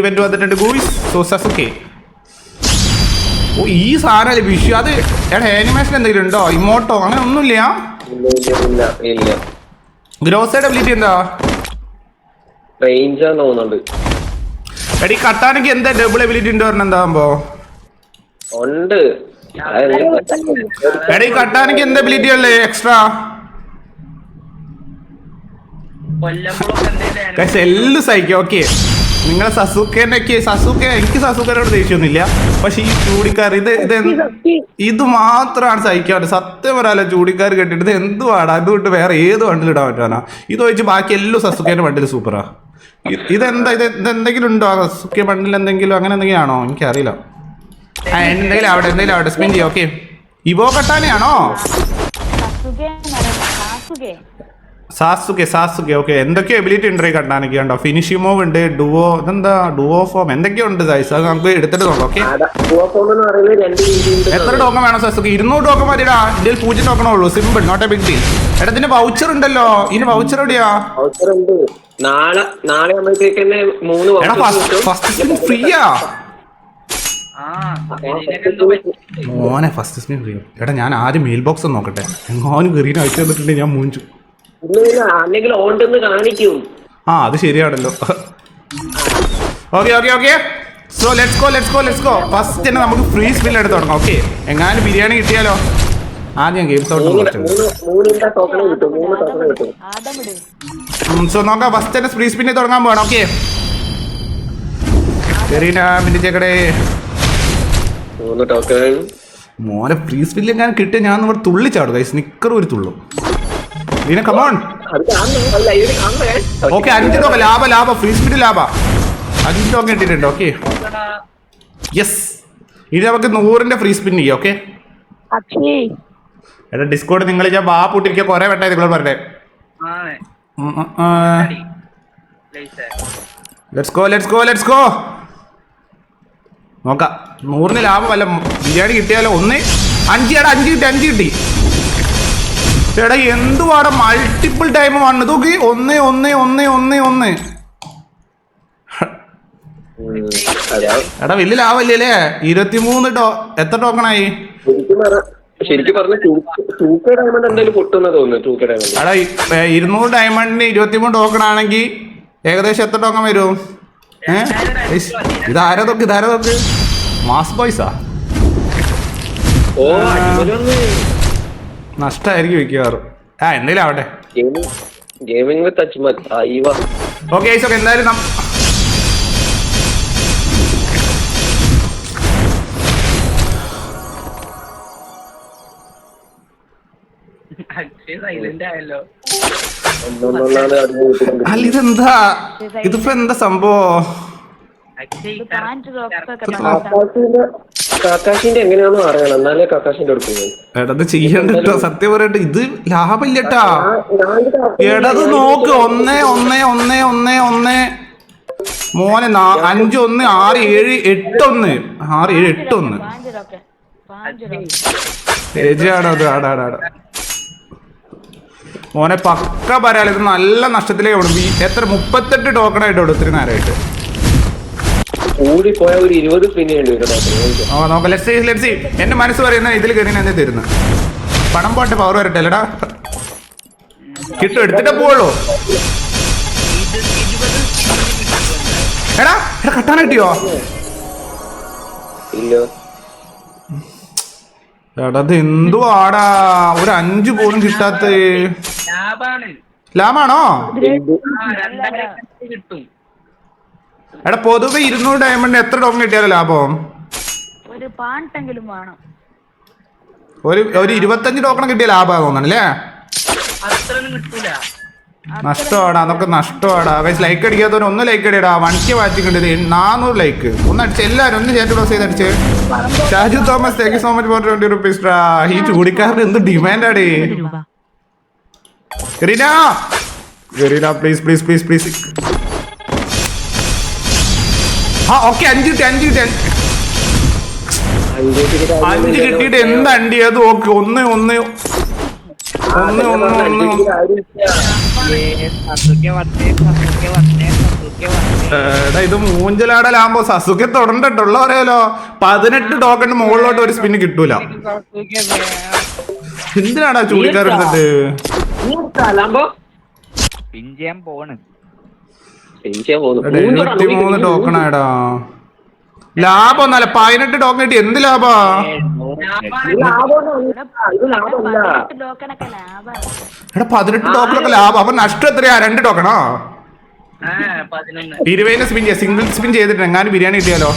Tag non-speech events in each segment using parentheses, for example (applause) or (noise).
Event വന്നിട്ടുണ്ട് guys so സസുക്കെ ഓ ഈ സാധനം വിഷു? അത് എടാ ആനിമേഷൻ എന്തെങ്കിലും ഉണ്ടോ? ഇമോട്ടോ അങ്ങനെ ഒന്നുമില്ല. ഗ്രോസൈഡ് എന്താ? തോന്നുന്നുണ്ട്. എടി കട്ടാനക്ക് എന്താ ഡബിൾ എബിലിറ്റി ഉണ്ട് പറഞ്ഞ എന്താകുമ്പോ ഉണ്ട്. എടി കട്ടാനക്ക് എന്താ എബിലിറ്റി ഉള്ളേ? എക്സ്ട്രാ എല്ലാം സഹിക്കും. ഓക്കെ നിങ്ങളെ സസുക്കേനൊക്കെ സസുക്കെ എനിക്ക് സസുക്കേനോട് ദേഷ്യമൊന്നുമില്ല പക്ഷെ ഈ ചൂടിക്കാർ ഇത് ഇത് ഇത് മാത്രമാണ് സഹിക്കാറ്. സത്യം പറയാലോ ചൂടിക്കാർ കെട്ടിട്ട് ഇത് എന്തുവാടാ? ഇതുകൊണ്ട് വേറെ ഏത് വണ്ടിൽ ഇടാൻ പറ്റാനാ? ഇത് ഒഴിച്ച് ബാക്കി എല്ലാം സസുക്കേന്റെ വണ്ടിയിൽ സൂപ്പറാ. ഇത് ഇതെന്താ ഇത് എന്തെങ്കിലും ഉണ്ടോ? സസുക്കെ വണ്ടിൽ എന്തെങ്കിലും അങ്ങനെ എന്തെങ്കിലും ആണോ? എനിക്കറിയില്ല. ആ എന്തെങ്കിലും അവിടെ എന്തെങ്കിലും അവിടെ സ്പെൻഡ് ചെയ്യാം ഓക്കെ ഇവോ കട്ടാനെയാണോ? Sasuke Sasuke Sasuke Sasuke okay എന്തൊക്കെയോ എബിലിറ്റി ഉണ്ട് ഈ കണ്ടാനൊക്കെ ഉണ്ടോ ഫിനിഷിംഗ് മൂവ് ഉണ്ട് ഡുവോ ഇതെന്താ? ഡുവോ ഫോം എന്തൊക്കെയോ ഉണ്ട് സൈസ് അത് നമുക്ക് എടുത്തിട്ട് നോക്കാം ഓക്കെ എത്ര ടോക്കൺ വേണം സാസുക്ക് ഇരുന്നൂറ് ടോക്കൺ മതിടാ. ഇതിൽ പൂജ്യം ടോക്കണേ ഉള്ളൂ. Simple not a big deal എടാ ഇതിന്റെ വൗച്ചർ ഉണ്ടല്ലോ. ഇതിന്റെ വൗച്ചർ എവിടെയാ? നാളെ നാളെ ഫസ്റ്റ് സ്പിൻ ഫ്രീയാ മോനെ ഫസ്റ്റ് സ്ക്രീൻ ഫ്രീ എടാ ഞാൻ ആദ്യം മെയിൽ ബോക്സ് നോക്കട്ടെ. എങ്ങാനും കയറിന് അയച്ചു തന്നിട്ടുണ്ടെങ്കിൽ ഞാൻ മൂഞ്ചു. അല്ലെങ്കിൽ ഓണ്ടെന്ന് കാണിക്കും. ആ അത് ശരിയാണല്ലോ. Okay okay okay so let's go let's go let's go first തന്നെ നമുക്ക് ഫ്രീ സ്പിൽ എടുത്ത് തുടങ്ങാം. ഓക്കെ എങ്ങാനും ബിരിയാണി കിട്ടിയാലോ? ആദ്യം ഗെയിംസ് ഔട്ട് സോ നോക്കാം ഫസ്റ്റ് തന്നെ ഫ്രീ സ്പിന്നെ തുടങ്ങാൻ പോകണം ഓക്കെ മിനിച്ചേക്കടേ മോനെ ഫ്രീ സ്പിന്നിൽ ഞാൻ കിട്ടിയ ഞാൻ നമ്മൾ തുള്ളിച്ചാടും. സ്നിക്കർ നിക്കർ ഒരു തുള്ളും. വീണ കമോൺ ഓക്കെ അഞ്ച് ടോക്കൺ ലാഭ ലാഭ ഫ്രീ സ്പീഡ് ലാഭ. അഞ്ച് ടോക്കൺ ഇട്ടിട്ടുണ്ട് ഓക്കെ യെസ് ഇനി നമുക്ക് നൂറിന്റെ ഫ്രീ സ്പിൻ ചെയ്യാം ഓക്കെ എടാ ഡിസ്കോഡ് നിങ്ങൾ ഞാൻ ബാ പൂട്ടിരിക്കുക കൊറേ വെട്ടായി നിങ്ങൾ പറഞ്ഞേ. Let's go let's go let's go നോക്കാം. നൂറിന് ലാഭമല്ല ബിരിയാണി കിട്ടിയാലോ? ഒന്ന്. അഞ്ച് എടാ അഞ്ച് കിട്ടി അഞ്ച് കിട്ടി. എടാ എന്തുവാടാ? മൾട്ടിപ്പിൾ ടൈം വന്നത്. നോക്കി. ഒന്ന് ഒന്ന് ഒന്ന് ഒന്ന് ഒന്ന്. എടാ വലിയ ലാവല്ലേ ഇരുപത്തിമൂന്ന് ടോ എത്ര ടോക്കണായി ശരിക്കും പറ ശരിക്കും പറഞ്ഞ ഡയമണ്ട് എന്തായാലും പൊട്ടുന്ന തോന്നുന്നു ടൂ ഡയമണ്ട് എടാ ഈ, ഏ, ഇരുന്നൂറ് ഡയമണ്ടിന് ഇരുപത്തിമൂന്ന് ടോക്കൺ ആണെങ്കിൽ ഏകദേശം എത്ര ടോക്കൺ വരും? ഏ? ഇസ്, തൊക്ക് ഇതാരാ നോക്ക്? മാസ് ബോയ്സാ. ഓ നഷ്ടമായിരിക്കും മിക്കവാറും. ആ എന്തെങ്കിലും ആവട്ടെ. Gaming with Ajmal. അയ്യവ ഓക്കെ ഐസ് ഓക്കെ എന്തായാലും അല്ല ഇതെന്താ? ഇതിപ്പോ എന്താ സംഭവം? കാക്കാശിന്റെ എങ്ങനെയാണോ അറിയണം. എന്നാലേ കാക്കാശിന്റെ എടുക്കുന്നത് എടത് ചെയ്യണ്ടോ സത്യം പറയട്ടെ ഇത് ലാഭമില്ലട്ടാ. എടത് നോക്ക്. ഒന്ന് ഒന്ന് ഒന്ന് ഒന്ന് ഒന്ന്. മോനെ അഞ്ച് ഒന്ന് ആറ് ഏഴ് എട്ട് ഒന്ന് ആറ് ഏഴ് എട്ട് ഒന്ന് മോനെ പക്ക പറയാലോ ഇത് നല്ല നഷ്ടത്തിലേക്ക് എത്ര? മുപ്പത്തെട്ട് ടോക്കൺ ആയിട്ട് വിടും ഇത്തിരി കൂടി പോയ ഒരു ഇരുപത് ഓ നോക്കാം സീ ലെറ്റ്സ് സീ എന്റെ മനസ്സ് പറയുന്ന ഇതിൽ കയറി തരുന്ന തരുന്നു? പണം പോട്ടെ പവർ വരട്ടെ അല്ലടാ കിട്ടും എടുത്തിട്ടേ പോവുള്ളൂ. എടാ എടാ കട്ടാൻ കിട്ടിയോ? ഇല്ല. എടാ ഇത് എന്തു ആടാ? ഒരു അഞ്ചു പോലും കിട്ടാത്ത ലാഭാണ് ലാമാണോ ആ രണ്ടായിരം കിട്ടും. എടാ പൊതുവെ ഇരുന്നൂറ് ഡയമണ്ട് എത്ര ടോക്കൺ കിട്ടിയാലോ ലാഭം? ഒരു പാണ്ടെങ്കിലും വേണം. ഒരു ഒരു ഇരുപത്തഞ്ച് ടോക്കൺ കിട്ടിയ ലാഭമാണ് തോന്നണല്ലേ നഷ്ടമാടാ അതൊക്കെ നഷ്ടമാടാ. വെച്ച് ലൈക്ക് അടിക്കാത്തവർ ഒന്ന് ലൈക്ക് അടിയടാ. വണിക്ക് വാച്ചിട്ടുണ്ട് നാനൂറ് ലൈക്ക് ഒന്ന് അടിച്ച് എല്ലാവരും ഒന്ന് ചേട്ടൻ ക്ലോസ് ചെയ്ത് അടിച്ച്. Shaju Thomas thank you so much for twenty rupees ഈ ചൂടിക്കാരന് എന്ത് ഡിമാൻഡാടേ Garena Garena please please please please ആ ഓക്കെ അഞ്ച് കിട്ടി അഞ്ച് കിട്ടി. അഞ്ച് കിട്ടിട്ട് എന്ത് അണ്ടി? അത് ഓക്കെ ഒന്ന് ഒന്ന്. ഒന്ന് ഒന്ന് ഒന്ന്. ഇത് മൂഞ്ചലാടലാകുമ്പോ സസുക്കെ തുടണ്ടിട്ടുള്ള അറിയാലോ? പതിനെട്ട് ടോക്കൺ മുകളിലോട്ട് ഒരു സ്പിന്ന് കിട്ടൂല. എന്തിനാടാ ലാംബോ പിൻ പോണ് എനിക്ക് പോകുന്നു. എടാ, എഴുപത്തി മൂന്ന് ടോക്കൺ ആടാ ലാഭം ഒന്നല്ല പതിനെട്ട് ടോക്കൺ കിട്ടി. എന്ത് ലാഭാ? എടാ പതിനെട്ട് ടോക്കണൊക്കെ ലാഭം. അപ്പൊ നഷ്ടം എത്രയാ? രണ്ട് ടോക്കണോ ഇരുപതിന് സ്പിൻ ചെയ്യാം. സിംഗിൾ സ്പിൻ ചെയ്തിട്ട് എങ്ങാനും ബിരിയാണി കിട്ടിയാലോ?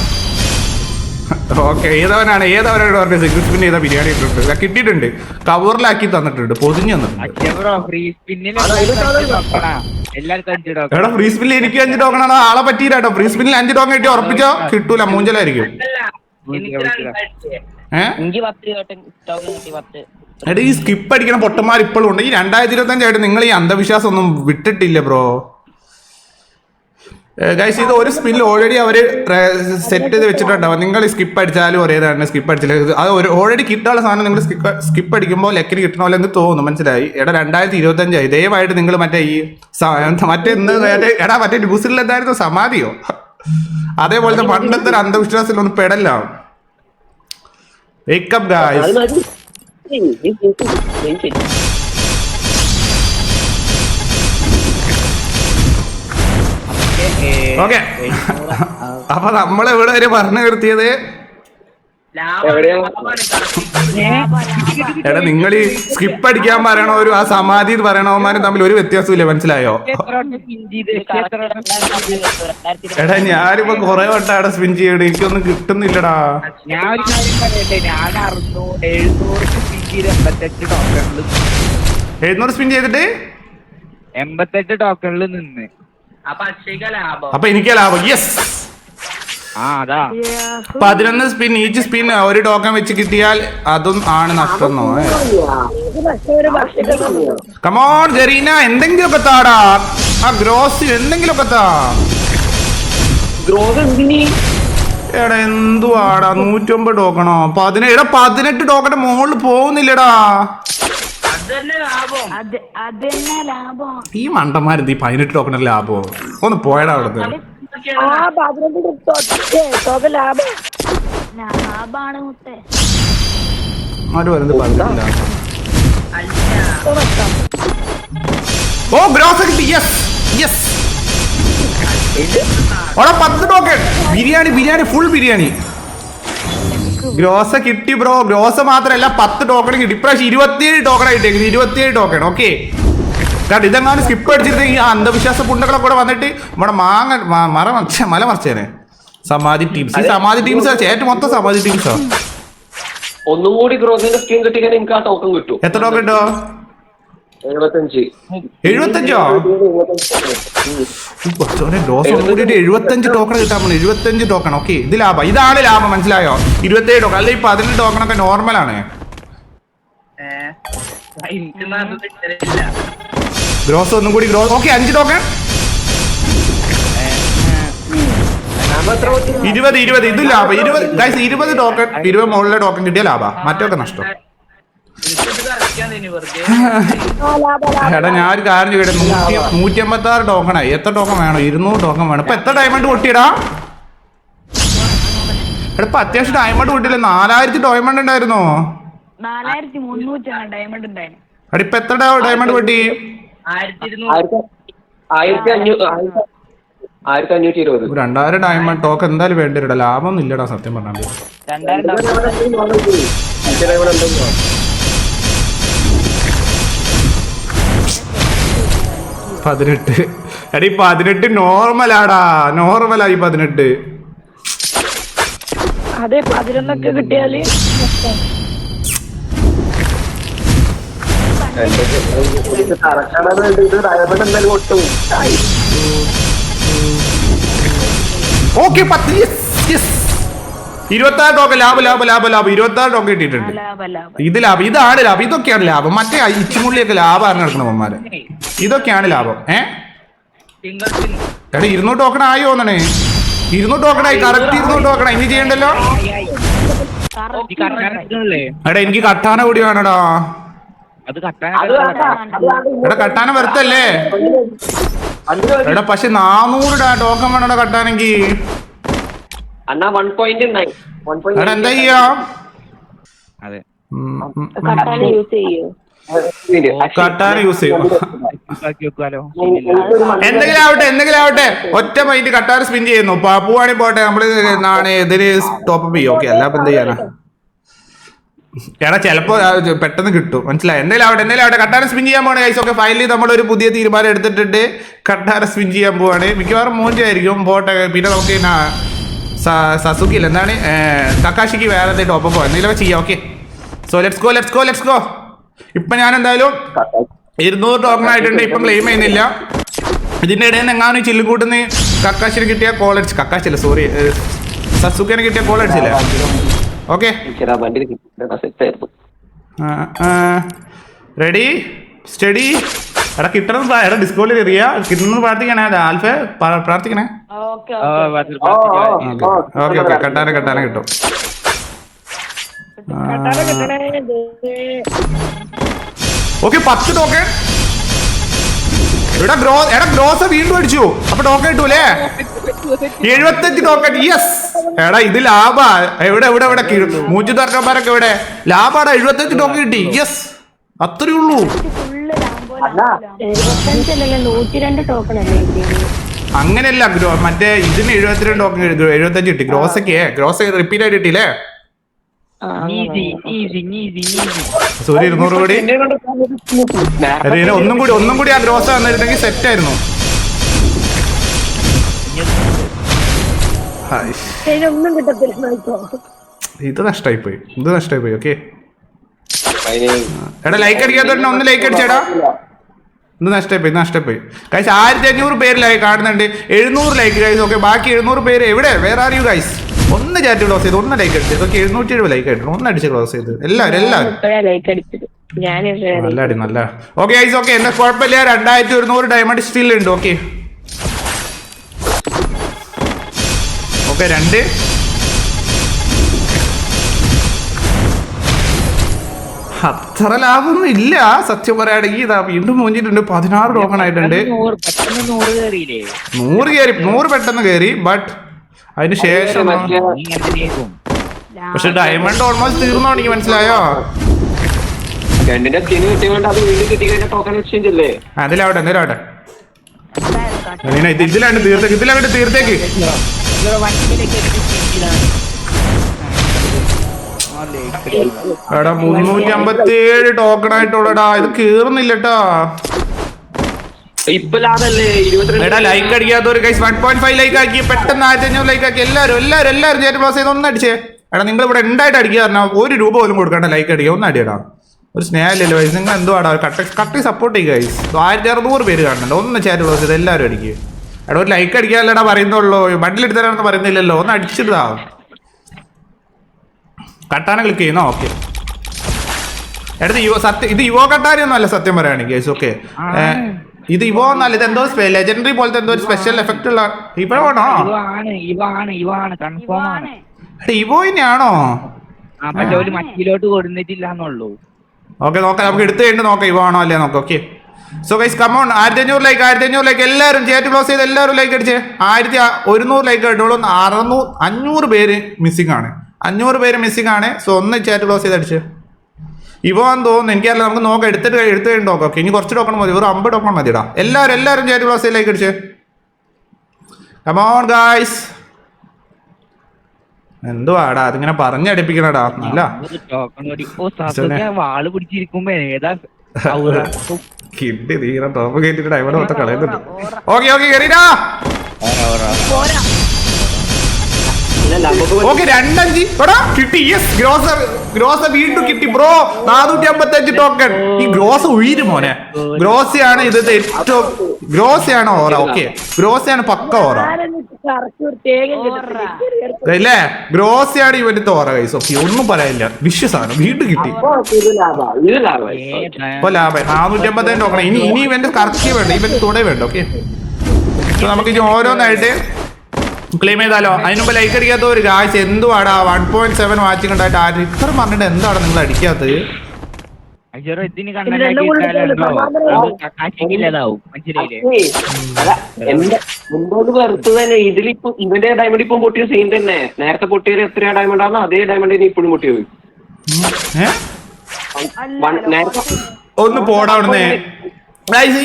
ഓക്കെ ഏതവനാണ്? ഏതവനോട് പറഞ്ഞ സിംഗിൾ സ്പിൻ ചെയ്ത ബിരിയാണി ഇട്ടിട്ടുണ്ട് കിട്ടിയിട്ടുണ്ട്. കവറിലാക്കി തന്നിട്ടുണ്ട്. പൊതിഞ്ഞു തന്നിട്ടുണ്ട്. എടാ ഫ്രീ സ്പിന്നിൽ എനിക്ക് അഞ്ച് ടോക്കൺ ആണ്? ആളെ പറ്റിയിട്ടോ ഫ്രീ സ്പിന്നിൽ അഞ്ച് ടോക്കൺ കിട്ടി ഉറപ്പിച്ചോ? കിട്ടൂല മൂഞ്ചലായിരിക്കും. എടാ ഈ സ്കിപ്പ് അടിക്കണ പൊട്ടന്മാർ ഇപ്പോഴും ഉണ്ട്. ഈ രണ്ടായിരത്തി ഇരുപത്തി അഞ്ചായിട്ട് നിങ്ങൾ ഈ അന്ധവിശ്വാസം ഒന്നും വിട്ടിട്ടില്ല ബ്രോ. ഗൈസ് ഇത് ഒരു സ്പിന്നിൽ ഓൾറെഡി അവർ സെറ്റ് ചെയ്ത് വെച്ചിട്ടുണ്ടാവും. നിങ്ങൾ സ്കിപ്പ് അടിച്ചാലും ഒരേ തന്നെ സ്കിപ്പ് അടിച്ചില്ല അത് ഒരു ഓൾറെഡി കിട്ടാനുള്ള സാധനം നിങ്ങൾ സ്കിപ്പ് അടിക്കുമ്പോൾ ലക്കിന് കിട്ടണ പോലെ എന്ന് തോന്നുന്നു മനസ്സിലായി? എടാ രണ്ടായിരത്തി ഇരുപത്തഞ്ചായി ദയവായിട്ട് നിങ്ങൾ മറ്റേ ഈ എന്താ മറ്റേ ഇന്ന് എടാ മറ്റേ ന്യൂസിൽ എന്തായിരുന്നു? സമാധിയോ? അതേപോലത്തെ പണ്ടത്തെ ഒരു അന്ധവിശ്വാസത്തിൽ ഒന്ന് പെടല്ല. Wake up guys okay. അപ്പൊ നമ്മൾ ഇവിടെ വരെ പറഞ്ഞു നിർത്തിയത്? എടാ നിങ്ങൾ ഈ സ്കിപ്പ് അടിക്കാൻ പറയണവരും ആ സമാധി എന്ന് പറയണവന്മാരും തമ്മിൽ ഒരു വ്യത്യാസമില്ല മനസ്സിലായോ? എടാ ഞാനിപ്പോ കുറെ വട്ടം അവിടെ സ്പിൻ ചെയ്യണം എനിക്കൊന്നും കിട്ടുന്നില്ലടാ. ഞാൻ ഒരു കാര്യം പറയട്ടെ ഞാൻ അറുന്നൂറ് എഴുന്നൂറ് സ്പിൻ ചെയ്ത് എൺപത്തെട്ട് ടോക്കണിൽ എഴുന്നൂറ് സ്പിൻ ചെയ്തിട്ട്? എൺപത്തെട്ട് ടോക്കണിൽ നിന്ന്. അപ്പൊ എനിക്ക് ലാഭം. യെസ് പതിനൊന്ന് സ്പിൻ ഈച്ച് സ്പിൻ ഒരു ടോക്കൺ വെച്ച് കിട്ടിയാൽ അതും ആണ് നഷ്ടം. കമോൺ ജെറീന എന്തെങ്കിലുമൊക്കെ താടാ. ആ ഗ്രോസ് എന്തെങ്കിലുമൊക്കെ താ. ഗ്രോസ് എന്തിനീ? എടാ എന്തുവാടാ? നൂറ്റൊമ്പത് ടോക്കണോ പതിനേഴ് എടാ പതിനെട്ട് ടോക്കണ മുകളിൽ പോകുന്നില്ലടാ. അതന്നെ ലാഭം. ഈ മണ്ടന്മാരെന്ത് ഈ പതിനെട്ട് ടോക്കണ ലാഭമോ ഒന്ന് പോയടാ അവിടുന്ന്. ലാഭാണ് മുത്തേ. ആര് പറയുന്നത് പതിനെട്ട് ലാഭം? അല്ല. ഓ ഗ്രോസ് കിട്ടി യെസ് യെസ് ഓടാ പത്ത് token biryani biryani full biryani. Groza കിട്ടി ബ്രോ. ഗ്രോസ മാത്രമല്ല പത്ത് ടോക്കൺ കിട്ടി. ഇപ്രാവശ്യം ഇരുപത്തിയേഴ് ടോക്കൺ ആയിട്ടേക്കുന്നത് ഇരുപത്തിയേഴ് ടോക്കൺ ഓക്കെ കാരണം ഇതെങ്ങാനും സ്കിപ്പ് അടിച്ചിരുന്നെങ്കിൽ ആ അന്ധവിശ്വാസ പുണ്ടകളൊക്കെ കൂടെ വന്നിട്ട് നമ്മുടെ മാങ്ങ മറ മറിച്ച മല മറിച്ചേനെ. സമാധി ടീംസ് ഈ സമാധി ടീംസ് ചേട്ടൻ മൊത്തം സമാധി ടീംസാ ഒന്നും കൂടി ഗ്രോസിന്റെ സ്കീം കിട്ടിയാൽ എനിക്ക് ആ ടോക്കൺ കിട്ടും. എത്ര ടോക്കൺ ഉണ്ടോ എഴുപത്തഞ്ച്. കൂടിയിട്ട് ടോക്കൺ കിട്ടാൻ പോകുന്നു എഴുപത്തഞ്ച് ടോക്കൺ ഓക്കെ ഇത് ലാഭം. ഇതാണ് ലാഭം മനസ്സിലായോ? ഇരുപത്തേഴ് ടോക്കൺ അല്ലെ ഈ പതിനെട്ട് ടോക്കൺ ഒക്കെ നോർമലാണ് ഗ്രോസ് ഒന്നും കൂടി ഗ്രോസ് ഓക്കെ അഞ്ച് ടോക്കൺ? ഇരുപത് ഇരുപത്. ഇത് ലാഭം. ഇരുപത് ഗൈസ് ഇരുപത് ടോക്കൺ ഇരുപത് മുകളിലെ ടോക്കൺ കിട്ടിയ ലാഭം. മറ്റൊക്കെ നഷ്ടം എനിക്കിത് കറക്കാൻ തന്നെ വെറുതെ എടാ ഞാൻ ഒരു കാര്യം ചോദിക്കട്ടെ. നൂറ്റി നൂറ്റി അമ്പത്തി ആറ് ടോക്കണായി എത്ര ടോക്കൺ വേണം? ഇരുന്നൂറ് ടോക്കൺ വേണം. ഇപ്പൊ എത്ര ഡയമണ്ട് പൊട്ടിയടാ? എടാ ഇപ്പൊ അത്യാവശ്യം ഡയമണ്ട് പൊട്ടിയില്ല? നാലായിരത്തി ഡയമണ്ട് ഉണ്ടായിരുന്നോ? എടാ ഇപ്പൊ എത്ര ഡയമണ്ട് പൊട്ടി? രണ്ടായിരം ഡയമണ്ട് ടോക്ക് എന്തായാലും വേണ്ടി വരും ലാഭം ഒന്നും ഇല്ലടാ സത്യം പറഞ്ഞാൽ പതിനെട്ട്. എടീ പതിനെട്ട് നോർമലാടാ. നോർമലായി പതിനെട്ട്. അതെ പതിനൊന്നൊക്കെ കിട്ടിയാൽ ഓക്കെ പത്ത്. യെസ് യെസ് ഇരുപത്തി ടോക്ക ടോക്കൺ ലാഭം ലാഭം ലാഭം ലാഭം. ഇരുപത്താറ് ടോക്കൺ കിട്ടിയിട്ടുണ്ട്. ഇത് ലാഭം. ഇതാണ് ലാഭം. ഇതൊക്കെയാണ് ലാഭം. മറ്റേ ഇച്ചുമുള്ളിയൊക്കെ ലാഭം നടക്കണവന്മാര് ഇതൊക്കെയാണ് ലാഭം. ഏ? എടാ ഇരുന്നൂറ് ടോക്കൺ ആയോ എന്നാണ് ഇരുന്നൂറ് ടോക്കൺ ആയി. കറക്റ്റ് ഇരുന്നൂറ് ടോക്കൺ ഇനി ചെയ്യണ്ടല്ലോ? എടാ എനിക്ക് കട്ടാന കൂടി വേണടാ. എടാ കട്ടാന വരത്തല്ലേ. എടാ പക്ഷെ നാനൂറ് ടോക്കൺ വേണടാ കട്ടാനെങ്കി അണ്ണാ വൺ പോയിന്റ് നയൻ വൺ എടാ എന്താ പോയിന്റ് ചെയ്യാ? അതെ. ഉം, ഉം, ഉം. കട്ടാന യൂസ് ചെയ്യോ. യൂസ് ചെയ്യും. എന്തെങ്കിലും ആവട്ടെ എന്തെങ്കിലും ആവട്ടെ. ഒറ്റ മൈൻഡ് കട്ടാർ സ്പിൻ ചെയ്യുന്നു. പോവാണെങ്കിൽ പോട്ടെ നമ്മൾ നാളെ ഇതിന് ടോപ്പ് ചെയ്യും. ഓക്കെ അല്ല അപ്പൊ എന്ത് ചെയ്യാനാ? എടാ ചിലപ്പോ പെട്ടെന്ന് കിട്ടും. മനസ്സിലായി? എന്തെങ്കിലും ആവട്ടെ എന്തെങ്കിലും ആവട്ടെ. കട്ടാര സ്പിൻ ചെയ്യാൻ പോകണേ കൈസ് ഒക്കെ ഫൈനലി നമ്മളൊരു പുതിയ തീരുമാനം എടുത്തിട്ടുണ്ട്. കട്ടാര സ്പിൻ ചെയ്യാൻ പോവാണ്. മിക്കവാറും മോഞ്ചായിരിക്കും പോട്ടെ പിന്നെ നമുക്ക് സസുക്കില്ല. എന്താണ്? തക്കാശിക്ക് വേറെ എന്തെങ്കിലും ടോപ്പ് പോവാം എന്തെങ്കിലും ചെയ്യാം. Okay so let's go let's go let's go ഇപ്പൊ ഞാൻ എന്തായാലും ഇരുന്നൂറ് ടോക്കൺ ആയിട്ടുണ്ട്. ഇപ്പം ക്ലെയിം ചെയ്യുന്നില്ല. ഇതിന്റെ ഇടയിൽ നിന്ന് എങ്ങാനും ചില്ലുകൂട്ടുന്ന കക്കാശിന് കിട്ടിയ കോൾ അടിച്ച്. കക്കാശില്ല സോറി സസുക്കിന് കിട്ടിയ കോൾ അടിച്ചില്ല? ഓക്കെ റെഡി സ്റ്റഡി എടാ കിട്ടണം എടാ ഡിസ്കോളിൽ എറിയ. കിട്ടുന്നത് പ്രാർത്ഥിക്കണേ. ആൽഫ പ്രാർത്ഥിക്കണേ. Okay okay. കട്ടാന കട്ടാന കിട്ടും. ഓക്കെ പത്ത് ടോക്കൺ എടാ ഗ്രോ എടാ ഗ്രോസ് വീണ്ടും അടിച്ചു. അപ്പൊ ടോക്കൺ കിട്ടൂലേ? എഴുപത്തഞ്ച് ടോക്കൺ യെസ് എടാ ഇത് ലാഭ. എവിടെ എവിടെ എവിടെ? മൂഞ്ചു തർക്കന്മാരൊക്കെ എവിടെ? ലാഭാടാ എഴുപത്തഞ്ച് ടോക്കൺ കിട്ടി. യെസ് അത്രയുള്ളൂ നൂറ്റി രണ്ട് ടോക്കൺ അല്ലേ അങ്ങനെയല്ല ഗ്രോ മറ്റേ ഇതിന് എഴുപത്തിരണ്ട് ടോക്കൺ എഴുപത്തഞ്ച് കിട്ടി. ഗ്രോസൊക്കെ ഗ്രോസ് റിപ്പീറ്റ് ആയിട്ട് കിട്ടിയില്ലേ. സൂര്യ ഇരുന്നൂറ് കോടി. ഒന്നും കൂടി ഒന്നും കൂടി ആ ഗ്രോസ് വന്നിരുന്നെങ്കിൽ സെറ്റ് ആയിരുന്നു. ഇത് നഷ്ടമായി പോയി ഇത് നഷ്ടമായി പോയി ഓക്കെ എടാ ലൈക്ക് അടിക്കാത്തവരുടെ ഒന്ന് ലൈക്ക് അടിച്ചേടാ. ഇത് നഷ്ടപ്പോയി നഷ്ടപ്പോയി ഗൈസ് ആയിരത്തി അഞ്ഞൂറ് പേരിലായി കാണുന്നുണ്ട്. എഴുന്നൂറ് ലൈക്ക് ഗൈസ് ഓക്കെ ബാക്കി എഴുന്നൂറ് പേര് എവിടെ? വേറെ ആർ യു ഗൈസ് ഒന്ന് ചാറ്റ് ക്ലോസ് ചെയ്ത് ഒന്ന് ലൈക്ക് അടിച്ചത്. ഓക്കെ എഴുന്നൂറ്റി എഴുപത് ലൈക്ക് ആയിട്ടുണ്ട്. ഒന്ന് അടിച്ച് ക്ലോസ് ചെയ്ത്. എല്ലാവരും എല്ലാവരും. നല്ല അടി നല്ല. ഓക്കെ ഗൈസ് ഓക്കെ എന്നാ കുഴപ്പമില്ല. രണ്ടായിരത്തി ഒരുന്നൂറ് ഡയമണ്ട് സ്റ്റിൽ ഉണ്ട്. ഓക്കെ ഓക്കെ രണ്ട്. അത്ര ലാഭമൊന്നും ഇല്ല. സത്യം പറയുകയാണെങ്കിൽ ഇതാ വീണ്ടും മൂഞ്ഞിട്ടുണ്ട് പതിനാറ് ടോക്കൺ ആയിട്ടുണ്ട് നൂറ് കയറി നൂറ് പെട്ടെന്ന് കയറി. ബട്ട് അതിന് ശേഷം പക്ഷെ ഡയമണ്ട് ഓൾമോസ്റ്റ് തീർന്നോ എനിക്ക് മനസ്സിലായോ? അതിലാവട്ടെ എന്തിലാവട്ടെ ഇതിലാണ് തീർത്തേക്ക് ഇതിലാവട്ടെ തീർത്തേക്ക്. എടാ മുന്നൂറ്റി അമ്പത്തി ഏഴ് ടോക്കൺ ആയിട്ടുള്ളടാ ഇത് കേറുന്നില്ലട്ടാ എടാ ലൈക്ക് അടിക്കാത്ത ഒരു guys one point five like ആക്കി. പെട്ടെന്ന് ആയിരത്തി അഞ്ഞൂറ് ലൈക്ക് ആക്കി. എല്ലാവരും എല്ലാവരും എല്ലാവരും ചേട്ടൻ പാസ് ചെയ്ത് ഒന്ന് അടിച്ചേ. എടാ നിങ്ങൾ ഇവിടെ ഉണ്ടായിട്ട് അടിക്കുക പറഞ്ഞാൽ ഒരു രൂപ പോലും കൊടുക്കണ്ട ലൈക്ക് അടിക്കുക. ഒന്ന് അടിയടാ. ഒരു സ്നേഹമില്ലല്ലോ വൈസ് നിങ്ങൾ എന്തുവാടാ? കട്ട് കട്ടി സപ്പോർട്ട് ചെയ്യുക ഗൈസ് ആയിരത്തി അറുന്നൂറ് പേര് കാണുന്നുണ്ട്. ഒന്ന് ചേട്ടൻ പാസ് ചെയ്ത് എല്ലാവരും അടിക്കുക എടാ ഒരു ലൈക്ക് അടിക്കാനല്ലടാ പറയുന്നുള്ളൂ. ബണ്ടിൽ എടുത്ത് പറയുന്നില്ലല്ലോ. ഒന്ന് അടിച്ചിട്ടാ കട്ടാന ക്ലിക്ക് ചെയ്യുന്ന? ഓക്കെ എടുത്ത് യുവ സത്യം ഇത് യുവോ കട്ടാരി ഒന്നും അല്ല സത്യം പറയുകയാണെങ്കിൽ ഗേസ് ഓക്കെ ഇത് ഇവോ എന്നല്ല ഇത് എന്തോ ലെജൻഡറി പോലത്തെ എന്തോ ഒരു സ്പെഷ്യൽ എഫക്റ്റ് ഉള്ള ഇവണോ ഇവോ തന്നെയാണോ? മറ്റിലോട്ട് കൊടുത്തിട്ടില്ല എന്നുള്ളൂ ഓക്കെ നോക്കാം. നമുക്ക് എടുത്തു കഴിഞ്ഞ് നോക്കാം ഇവ ആണോ അല്ലേ നോക്കാം. ഓക്കെ സോ ഗൈസ് കമോൺ ആയിരത്തി അഞ്ഞൂറ് ലൈക്ക് ആയിരത്തി അഞ്ഞൂറ് ലൈക്ക് എല്ലാവരും ചേറ്റ് ക്ലോസ് ചെയ്ത് എല്ലാവരും ലൈക്ക് അടിച്ച്. ആയിരത്തി ഒരുന്നൂറ് ലൈക്ക് ആയിട്ടുള്ളൂ അറുന്നൂറ് അഞ്ഞൂറ് പേര് മിസ്സിംഗ് ആണ്. അഞ്ഞൂറ് പേര് മിസ്സിംഗ് ആണ്. സോ ഒന്ന് ചാറ്റ് ക്ലോസ് ചെയ്ത് അടിച്ച്. ഇവോ എന്ന് തോന്നുന്നു എനിക്കറിയില്ല നമുക്ക് നോക്കാം. എടുത്തിട്ട് എടുത്ത് കഴിഞ്ഞ് നോക്കാം. ഓക്കെ ഇനി കുറച്ച് ടോക്കൺ മതി. ഒരു അമ്പത് ടോക്കൺ മതിടാ. എല്ലാവരും എല്ലാവരും ചാറ്റ് ക്ലോസ് ചെയ്തിലേക്ക് അടിച്ച്. കമോൺ ഗായ്സ് എന്തുവാടാ? അതിങ്ങനെ പറഞ്ഞടിപ്പിക്കണടാ സത്യ വാൾ പിടിച്ചിരിക്കുമ്പോ ഏതാ ഔറ. (laughs) കിട്ടി തീരെ ടോപ്പ് കയറ്റിട്ട് ഡൈവർ മൊത്തം കളയുന്നുണ്ട്. ഓക്കെ ഓക്കെ കയറിടാ ഓക്കെ രണ്ടഞ്ച്. എടാ കിട്ടി. യെസ് ഗ്രോസ ഗ്രോസ വീണ്ടും കിട്ടി ബ്രോ നാനൂറ്റി അമ്പത്തി അഞ്ച് ടോക്കൺ ഈ ഗ്രോസ ഉയിര് മോനെ. ഗ്രോസയാണ് ഇത് ഏറ്റവും ഗ്രോസയാണ് ഓറ ഓക്കെ. ഗ്രോസയാണ് പക്ക ഓറ. അല്ലേ? ഗ്രോസയാണ് ഇവന്റെ ഓറ കൈസ് ഓക്കെ ഒന്നും പറയാനില്ല. വിശ്വസാണ് വീണ്ടും കിട്ടി. ഇപ്പൊ. ലാഭം നാനൂറ്റി അമ്പത്തി അഞ്ച് ടോക്കൺ ഇനി ഇനി ഇവന്റെ കറക്കി വേണ്ട. ഇവന്റെ തുടേ വേണ്ട ഓക്കെ. നമുക്ക് ഇനി ഓരോന്നായിട്ട് ക്ലെയിം ചെയ്താലോ? അതിന് മുമ്പ് ലൈക്ക് അടിക്കാത്ത ഒരു കാശ് എന്തുവാടാ? വൺ പോയിന്റ് സെവൻ വാച്ചിങ് ഉണ്ടായിട്ട് ആരും ഇത്ര പറഞ്ഞിട്ട് എന്താണ് നിങ്ങൾ അടിക്കാത്തത്? മുമ്പോട്ട് വെറുത്ത് തന്നെ ഇതിലിപ്പോ ഇവന്റെ ഡയമണ്ട് ഇപ്പം പൊട്ടിയ സീൻ തന്നെ. നേരത്തെ പൊട്ടിയത് എത്രയാ ഡയമണ്ട് ആണോ അതേ ഡയമണ്ട് ഇപ്പോഴും പൊട്ടിയത് ഒന്ന് പോടാ അവിടുന്ന്. ഗൈസ്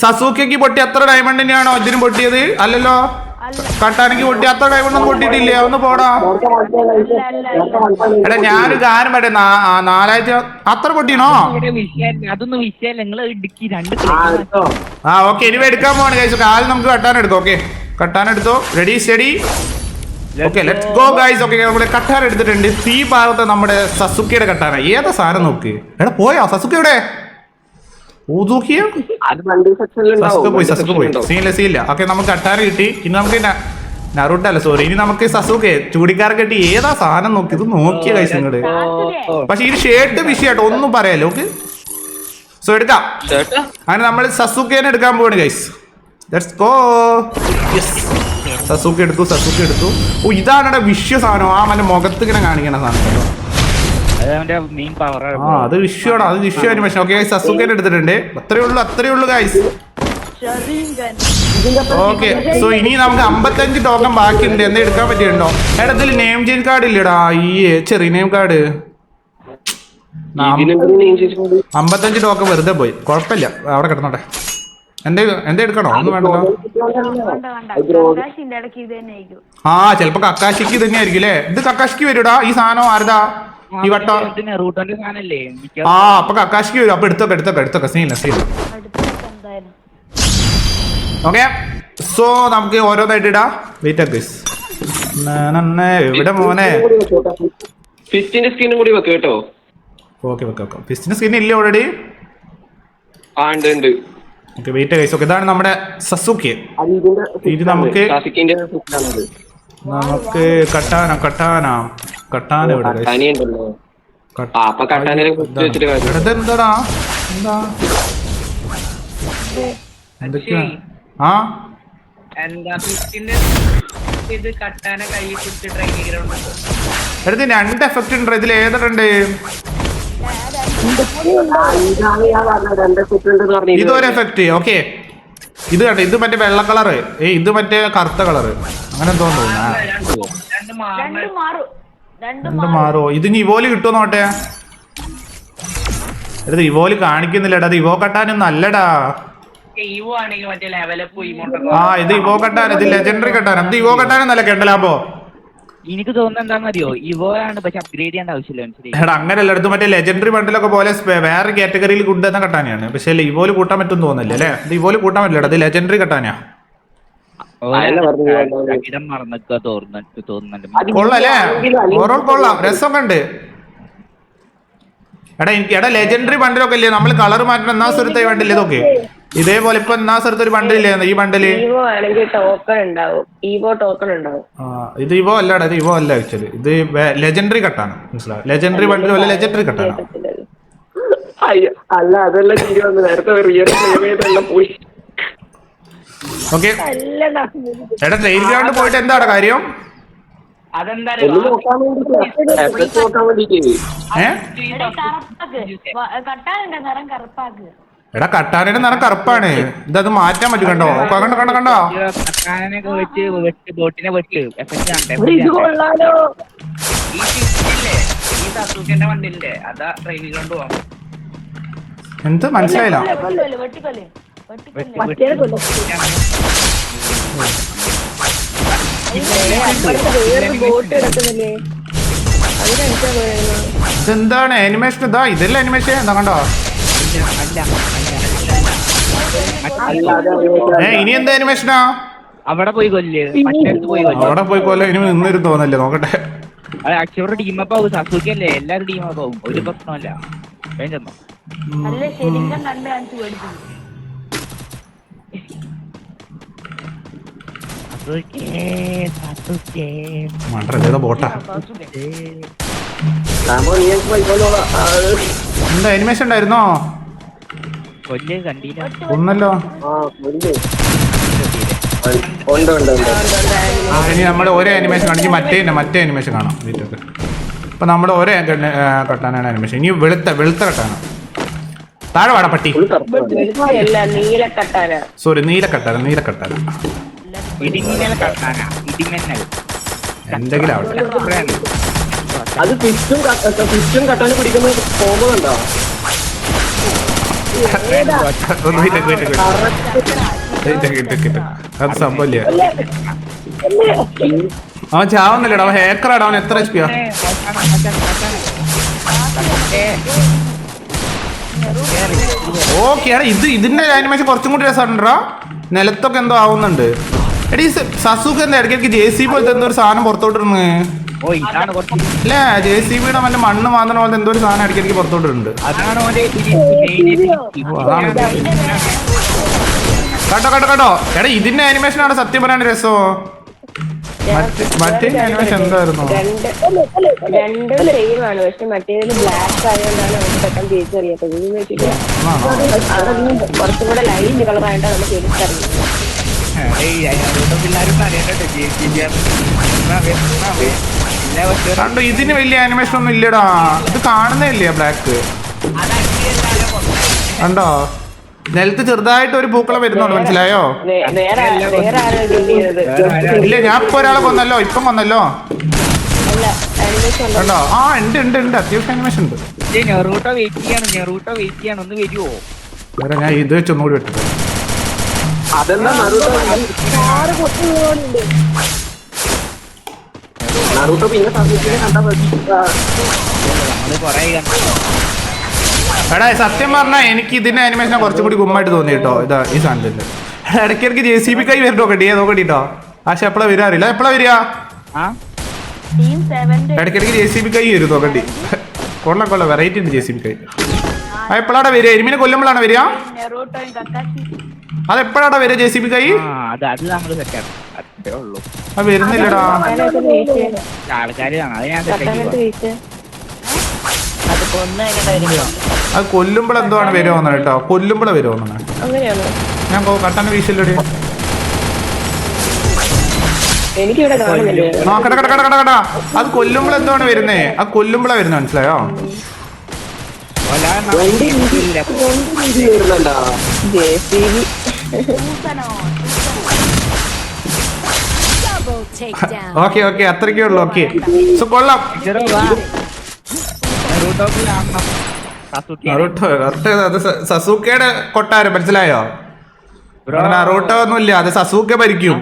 സസൂക്കയ്ക്ക് പൊട്ടി അത്ര ഡയമണ്ടിനെയാണോ ഇതിനും പൊട്ടിയത്? അല്ലല്ലോ. കട്ടാനക്ക് പൊട്ടി അത്ര ഡയമണ്ട് ഒന്നും പൊട്ടിയിട്ടില്ലേ? ഒന്ന് പോടാ. എടാ ഞാനൊരു കാര്യം പറയട്ടെ. നാ- നാലായിരത്തി അത്ര പൊട്ടിയണോ? അതൊന്നും വിഷയമല്ല നിങ്ങൾ ഇടുക്കി രണ്ട് ആ, എടുത്തോ. ഓക്കെ. ഇനി എടുക്കാൻ പോവാണ് കഴിച്ചു കാൽ നമുക്ക് കട്ടാൻ എടുക്കാം. ഓക്കെ. കട്ടാൻ എടുത്തോ. Ready steady okay let's go guys okay നമ്മുടെ കട്ടാൻ എടുത്തിട്ടുണ്ട്. തീ ഭാഗത്ത് നമ്മുടെ സസുക്കിയുടെ കട്ടാന. ഏതാ സാധനം നോക്ക്? എടാ പോയോ? സസുക്കി സീനില്ല സീനില്ല. ഓക്കെ നമുക്ക് കട്ടാന കിട്ടി. ഇനി നമുക്ക് നറുട്ട അല്ല സോറി ഇനി നമുക്ക് സസുക്കെ ചൂടിക്കാർ കെട്ടി. ഏതാ സാധനം നോക്കി? ഇത് നോക്കിയ കൈസ് നിങ്ങൾ പക്ഷെ ഈ ഷേർട്ട് വിഷയട്ടോ ഒന്നും പറയാലോ ഓക്കെ? സോ എടുക്കാം. അങ്ങനെ നമ്മൾ സസുക്കേനെ എടുക്കാൻ പോവാണ് ഗൈസ് ലെറ്റ്സ് ഗോ സസുക്കി എടുത്തു സസുക്കി എടുത്തു. ഓ ഇതാണ് വിഷ്യ സാധനം. ആ മറ്റേ മുഖത്ത് ഇങ്ങനെ കാണിക്കണ സാധനം. ആ അത് വിഷ്യോടാ അത് വിഷ്യ അനിമേഷൻ ഓക്കെ സസുക്കേനെ എടുത്തിട്ടുണ്ട്. അത്രേ ഉള്ളൂ അത്രേ ഉള്ളൂ ഗൈസ് ഓക്കെ സോ ഇനി നമുക്ക് അമ്പത്തഞ്ച് ടോക്കൺ ബാക്കിയുണ്ട്. എന്താ എടുക്കാൻ പറ്റിയുണ്ടോ എടത്തിൽ നെയിം ചേഞ്ച് കാർഡ് ഇല്ലടാ. ഈ ചെറിയ നെയിം കാർഡ് അമ്പത്തഞ്ച് ടോക്കൺ വെറുതെ പോയി. കുഴപ്പമില്ല. അവിടെ കിടന്നോട്ടെ. എന്റെ എന്താ എടുക്കണോ? ഒന്നും വേണ്ടല്ലോ. ആ ചിലപ്പോ കക്കാശിക്ക് തന്നെ ആയിരിക്കും അല്ലേ? ഇത് കക്കാശിക്ക് വരൂടാ ഈ സാധനം ആരതാ ഈ വട്ടം ആ അപ്പൊ കക്കാശിക്ക് വരും. അപ്പൊ എടുത്തൊക്കെ എടുത്തൊക്കെ എടുത്തൊക്കെ സീനില്ല സീനില്ല അടുത്തൊക്കെ എന്തായാലും ഓക്കെ. സോ നമുക്ക് ഓരോന്നായിട്ട് ഇടാ. വെയിറ്റ് ഒക്കെ ഇവിടെ മോനെ? ഫിസ്റ്റിന്റെ കൂടി വെക്ക് കേട്ടോ. ഓക്കെ വെക്കാം സ്കിൻ ഇല്ല ഓൾറെഡി ആ ഉണ്ട് ഉണ്ട്. ഓക്കെ വെയിറ്റ് കൈസ് ഓക്കെ ഇതാണ് നമ്മുടെ സസുക്കി ഇത് നമുക്ക് നമുക്ക് കട്ടാന കട്ടാന. കട്ടാന എന്താടാ കട്ട- ആ അപ്പൊ വെച്ചിട്ട് കാര്യം. ഇതെന്താടാ? എന്താ? എന്തൊക്കെയാ? ആ? എടുത്ത് രണ്ട് എഫക്റ്റ് ഉണ്ട്. ഇതിൽ ഏതിട്ടുണ്ട് ഇതൊരു എഫക്റ്റ് ഓക്കെ. ഇത് കണ്ട? ഇത് മറ്റേ വെള്ള കളറ്. ഏ ഇത് മറ്റേ കറുത്ത കളറ്. അങ്ങനെ തോന്നുന്നു. രണ്ട് മാറും. ഇത് ഇനി ഇവോൽ കിട്ടുമോ നോട്ടെ? എടുത്ത് ഇവോൽ കാണിക്കുന്നില്ലടാ. അത് ഇവോ കട്ടാനൊന്നും അല്ലടാ. ആ ഇത് ഇവോ കട്ടാൻ ഇത് ലെജൻഡറി കട്ടാൻ. ഇത് ഇവോ കട്ടാനൊന്നല്ല കേട്ടലാപ്പോ എനിക്ക് തോന്നുന്നത് എന്താണെന്നറിയോ? ഇവോ ആണ് പക്ഷെ അപ്ഗ്രേഡ് ചെയ്യേണ്ട ആവശ്യമില്ല മനസ്സിലായി. എടാ അങ്ങനെ എല്ലായിടത്തും മറ്റേ ലെജൻഡറി ബണ്ടിലൊക്കെ പോലെ വേറെ കാറ്റഗറിയിൽ കൊണ്ടുവന്ന കട്ടാനയാണ്. പക്ഷെ ഇവോൽ കൂട്ടാൻ പറ്റും തോന്നില്ല അല്ലേ? ഇത് ഇവോൽ കൂട്ടാൻ പറ്റില്ല ഇത് ലെജൻഡറി കട്ടാനാ. ഇടം മറന്നൊക്കെ തോന്നുന്നു തോന്നുന്നുണ്ട്. കൊള്ളാല്ലേ ഓവറോൾ കൊള്ളാം. രസമൊക്കെ ഉണ്ട് എടാ എനിക്ക് എടാ ലെജൻഡറി ബണ്ടിലൊക്കെ ഇല്ലേ നമ്മൾ കളർ മാറ്റണം. എന്നാ സ്ഥലത്ത് ഈ ബണ്ടിൽ ഇതൊക്കെ ഇതേപോലെ ഇപ്പൊ എന്നാ സ്ഥലത്ത് ഒരു ബണ്ടില്ലേ ഈ ബണ്ടിൽ ഈവോ ആണെങ്കിൽ ടോക്കൺ ഉണ്ടാവും. ഈവോ ടോക്കൺ ഉണ്ടാവും. ആ, ഇത് ഇവോ അല്ലടാ ഇത് ഇവോ അല്ല ആക്ച്വലി ഇത് ലെജൻഡറി കട്ടാണ് മനസ്സിലാവും ലെജൻഡറി ബണ്ടിൽ പോലെ ലെജൻഡറി കട്ടാണ്. അല്ല അതല്ല നേരത്തെ പോയി. ഓക്കെ എടാ ട്രെയിൻ ഗ്രൗണ്ട് പോയിട്ട് എന്താണ് കാര്യം? എടാ, നിറം കറുപ്പാണ് കട്ടാനയുടെ നിറം കറുപ്പാണ്. അത് മാറ്റാൻ പറ്റും കണ്ടോ? കണ്ടോ കണ്ടോ കണ്ടോ? ഇത് എന്ത്? മനസ്സിലായില്ല. ഇതെന്താണ്? അനിമേഷൻ ഇതാ ഇതല്ല അനിമേഷൻ എന്താ കണ്ടോ? ഏ ഇനി എന്താ അനിമേഷനാ അവിടെ പോയി കൊല്ലേ. മറ്റേടത്ത് പോയി കൊല്ലേ. അവിടെ പോയി കൊല്ലേ ഇനി നിന്നൊരു തോന്നല്ലേ നോക്കട്ടെ. അക്ഷയുടെ ടീം അപ്പ് ആവും അല്ലേ എല്ലാവരും അപ്പ് ആവും. ഒരു പ്രശ്നമല്ല ശരിക്കും കണ്ട് കാണിച്ച് ബോട്ടാ. എന്താ അനിമേഷൻ ഉണ്ടായിരുന്നോ? ഒന്നല്ലോ. ഇനി നമ്മൾ ഒരേ അനിമേഷൻ കാണിച്ച് മറ്റേ മറ്റേ അനിമേഷൻ കാണാം വീട്ടൊക്കെ ഇപ്പൊ നമ്മുടെ ഒരേ കട്ടാനാണ് അനിമേഷൻ ഇനി വെളുത്ത വെളുത്ത കട്ടാന താഴെ വാടാ പട്ടി. അല്ല നീല കട്ടാന. സോറി നീല കട്ടാന നീല കട്ടാന. ഇടിമിന്നൽ കത്താന ഇടിമിന്നൽ എന്തെങ്കിലും ആവട്ടെ അത് ഫിഷും ഫിഷും കട്ടാനും പിടിക്കുന്ന കോമ്പോ ആക്ക്. അത് സംഭവമില്ല അവൻ ചാവുന്നില്ലടാ അവൻ ഹേക്കറാടാ അവൻ എത്ര എച്ച് പിയാ ഓക്കെ ഇത് ഇതിന്റെ ആനിമേഷൻ കുറച്ചും കൂടി രസമുണ്ടോ നിലത്തൊക്കെ എന്തോ ആവുന്നുണ്ട്. എടീ സസുഖ എന്താ ഇടയ്ക്ക് ജെ സി പോലത്തെ എന്തോ ഒരു സാധനം പുറത്തോട്ടിരുന്നു ഓ ഇതാണ് കുറച്ച് അല്ലേ ജെ സി ബിയുടെ മറ്റേ മണ്ണ് മാന്തണ പോലത്തെ എന്തോ ഒരു സാധനം ഇടയ്ക്ക് പുറത്തോട്ടിട്ടുണ്ട് കേട്ടോ കേട്ടോ കേട്ടോ. എടാ ഇതിന്റെ ആനിമേഷൻ ആണ് സത്യം പറയാൻ രസമോ മറ്റേ മറ്റേ ആനിമേഷൻ എന്തായിരുന്നു? രണ്ട് രണ്ടും സെയിം ആണ്. പക്ഷെ മറ്റേതിൽ ബ്ലാക്ക് ആയതുകൊണ്ടാണ് നമുക്ക് പെട്ടെന്ന് തിരിച്ചറിയാത്തത്. കുറച്ചും കൂടെ ലൈറ്റ് കളറായിട്ടാണ് നമുക്ക് തിരിച്ചറിയുന്നത് കണ്ടോ ഇതിന് വലിയ ആനിമേഷൻ ഒന്നും ഇല്ലടാ. ഇത് കാണുന്നില്ലേ ബ്ലാക്ക് കണ്ടോ? നിലത്ത് ചെറുതായിട്ട് ഒരു പൂക്കളം വരുന്നുണ്ട് മനസ്സിലായോ? ഇല്ല ഞാൻ ഇപ്പൊ ഒരാളെ കൊന്നല്ലോ ഇപ്പം കൊന്നല്ലോ. കണ്ടോ? ആ ഉണ്ട് ഉണ്ട് ഉണ്ട്. അത്യാവശ്യം ആനിമേഷൻ ഉണ്ട്. ഞാൻ ഇത് വെച്ചൊന്നുകൂടി വെട്ടു അതെന്താ നറുട്ടോ പിന്നെ കണ്ടാ മതി. എടാ സത്യം പറഞ്ഞാൽ എനിക്ക് ഇതിന്റെ അനിമേഷൻ കുറച്ചും കൂടി ഗുമ്മായിട്ട് തോന്നി കേട്ടോ ഇതാ ഈ സാധനത്തിന്റെ ഇടയ്ക്കിടയ്ക്ക് ജെ സി ബി കൈ വരും നോക്കട്ടെ നോക്കട്ടെ കേട്ടോ പക്ഷെ എപ്പോഴാ വരിക അറിയില്ല? എപ്പോഴാ വരിക? ആ? ടീം സെവന്റെ ഇടയ്ക്കിടയ്ക്ക് ജെ സി ബി കൈ വരും നോക്കണ്ടി കൊള്ളാം കൊള്ളാം. വെറൈറ്റി ഉണ്ട് ജെ സി ബി കൈ. ആ എപ്പോഴാണ് വരിക? എരുമിനെ കൊല്ലുമ്പോഴാണ് വരിക? നെറോട്ടോയും വരെ വരിക ജെ സി ബി കൈ? ആ, അത് അത് നമ്മൾ സെറ്റാണ് അത്രേ ഉള്ളൂ. അത് വരുന്നില്ലടാ. ആൾക്കാര് അത് ഞാൻ സെറ്റ് കട്ടാനത്ത് വീഴ്ച അത് എന്തോ ആണ് വരുമോന്ന് കേട്ടോ. കൊല്ലുമ്പോൾ വരുമോന്നാണ് അങ്ങനെയാണോ? ഞാൻ കട്ടന്റെ വീശില്ലടി. എനിക്കിവിടെ കാണുന്നില്ലേ. ആ കട കട കട കട കട. അത് കൊല്ലുമ്പോൾ എന്തോ ആണ് വരുന്നേ ആ കൊല്ലുമ്പോഴാ വരുന്നത് മനസ്സിലായോ J C B okay okay (laughs) അത്രയ്ക്കേ ഉള്ളൂ ഓക്കെ സോ കൊള്ളാം. അത് സസൂക്കയുടെ കൊട്ടാരം മനസ്സിലായോ? നറൂട്ടോ ഒന്നുമില്ല അത് സസൂക്ക ഭരിക്കും.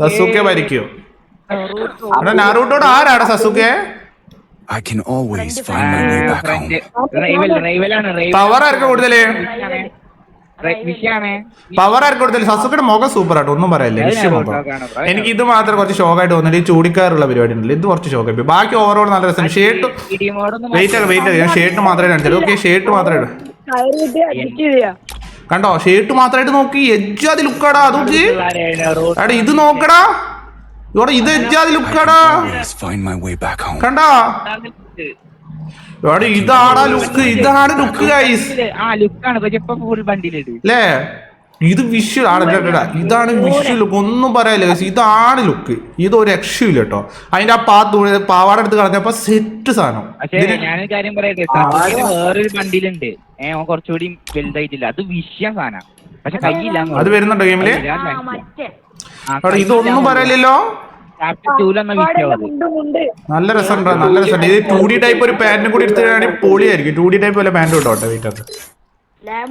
സസൂക്ക ഭരിക്കും. ഇവിടെ ആരാണ് Sasuke I can always find my way back home. Power ആർക്ക് കൂടുതൽ? പവർ ആർക്ക് കൊടുത്തില്ല സസുക്കയുടെ മുഖം സൂപ്പർ ആട്ടോ ഒന്നും പറയല്ലേ വിഷയം എനിക്ക് ഇത് മാത്രം കുറച്ച് ഷോക്ക് ആയിട്ട് തോന്നില്ല ഈ ചൂടിക്കാറുള്ള പരിപാടി ഉണ്ടല്ലോ ഇത് കുറച്ച് ഷോക്ക് ആയി. ബാക്കി ഓവറോൾ നല്ല രസം ഷേർട്ട് വെയിറ്റ് ആക്കാം വെയിറ്റ് ആക്കാം ഞാൻ ഷേർട്ട് മാത്രമേ കാണിച്ചുള്ളൂ ഓക്കെ ഷേർട്ട് മാത്രമേ ഇടൂ. കണ്ടോ? ഷേർട്ട് മാത്രമായിട്ട് നോക്കി. എജ്ജാതി ലുക്കടാ അത് നോക്കി. എടാ ഇത് നോക്കടാ. ഇവിടെ ഇത് എജ്ജാതി ലുക്കാടാ. കണ്ടാ? ഇതാടാ ലുക്ക് ഇതാണ് ലുക്ക് ഗൈസ് ആ ലുക്കാണ് പക്ഷെ ഇപ്പൊ ഫുൾ ബണ്ടിലിട് അല്ലേ ഇത് വിഷ്വൽ ആണ് കേട്ടോ. ഇതാണ് വിഷ്വൽ ലുക്ക് ഒന്നും പറയാനില്ല ഗൈസ് ഇതാണ് ലുക്ക് ഇത് ഒരു രക്ഷയില്ല കേട്ടോ. അതിന്റെ ആ പാത്ത് പാവാട എടുത്ത് കളഞ്ഞപ്പോ സെറ്റ് സാധനം. ഞാനൊരു കാര്യം പറയട്ടെ? വേറൊരു കുറച്ചുകൂടി വലുതായിട്ടില്ല. അത് വിഷയം സാധനം. പക്ഷെ കയ്യില്ല അത് വരുന്നുണ്ടോ ഗെയിമിൽ ഇതൊന്നും പറയലില്ലോ നല്ല രസമുണ്ടോ നല്ല രസമുണ്ട്. ഇത് ടു ഡി ടൈപ്പ് ഒരു പാന്റും കൂടി എടുത്തിട്ടാണെങ്കിൽ പൊളിയായിരിക്കും. ടു ഡി ടൈപ്പ് വല്ല പാന്റ് ഇട്ടോട്ടെ വീട്ടത്ത് ടു ഡി ടൈപ്പ്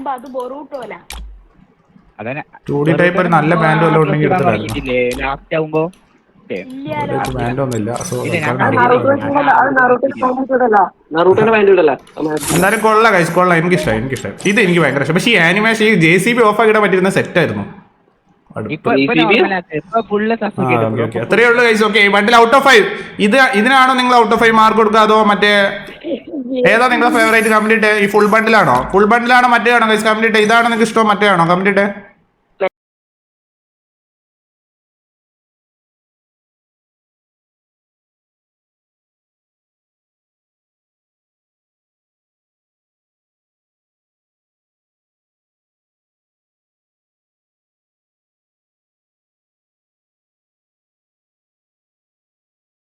അതന്നെ. 2D type ഒരു നല്ല പാന്റ് വല്ല ഉണ്ടെങ്കിൽ എന്നാലും കൊള്ളാം കൈസ് കൊള്ളാം എനിക്ക് ഇഷ്ടമായി എനിക്ക് ഇഷ്ടമായി ഇത് എനിക്ക് ഭയങ്കര ഇഷ്ടം. പക്ഷേ ഈ ആനിമേഷൻ ഈ ജെ സി ബി ഓഫ് ആക്കിയിട്ട് പറ്റിയിരുന്ന സെറ്റ് ആയിരുന്നു. അത്രയേ ഉള്ളൂ okay bundle out of five ഇത് ഇതിനാണോ നിങ്ങൾ ഔട്ട് ഓഫ് ഫൈവ് മാർക്ക് കൊടുക്കുക അതോ മറ്റേ ഏതാ നിങ്ങളുടെ ഫേവറേറ്റ് കംപ്ലീറ്റ് ഈ ഫുൾ ബണ്ടിലാണോ ഫുൾ ബണ്ടിലാണോ മറ്റേ ആണോ കൈസ് കംപ്ലീറ്റ് ഇതാണോ നിങ്ങൾക്ക് ഇഷ്ടം? മറ്റേ ആണോ കംപ്ലീറ്റ്